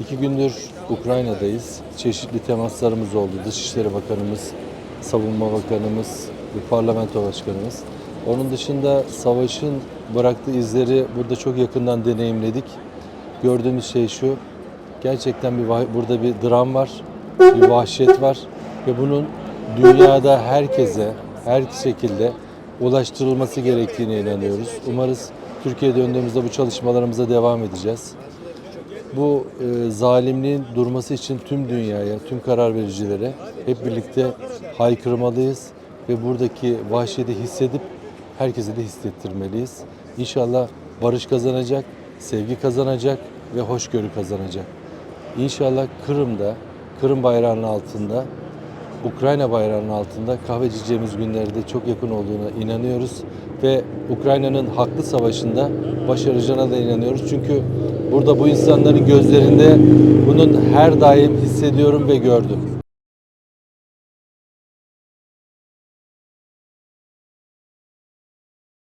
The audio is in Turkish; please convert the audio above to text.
İki gündür Ukrayna'dayız. Çeşitli temaslarımız oldu. Dışişleri Bakanımız, Savunma Bakanımız ve Parlamento Başkanımız. Onun dışında savaşın bıraktığı izleri burada çok yakından deneyimledik. Gördüğümüz şey şu, gerçekten bir burada bir dram var, bir vahşet var ve bunun dünyada herkese, her şekilde ulaştırılması gerektiğine inanıyoruz. Umarız Türkiye'ye döndüğümüzde bu çalışmalarımıza devam edeceğiz. Bu e, zalimliğin durması için tüm dünyaya, tüm karar vericilere hep birlikte haykırmalıyız ve buradaki vahşeti hissedip herkese de hissettirmeliyiz. İnşallah barış kazanacak, sevgi kazanacak ve hoşgörü kazanacak. İnşallah Kırım'da, Kırım bayrağının altında, Ukrayna bayrağının altında kahve içeceğimiz günlerde çok yakın olduğuna inanıyoruz ve Ukrayna'nın haklı savaşında başaracağına da inanıyoruz. Çünkü burada bu insanların gözlerinde bunun her daim hissediyorum ve gördüm.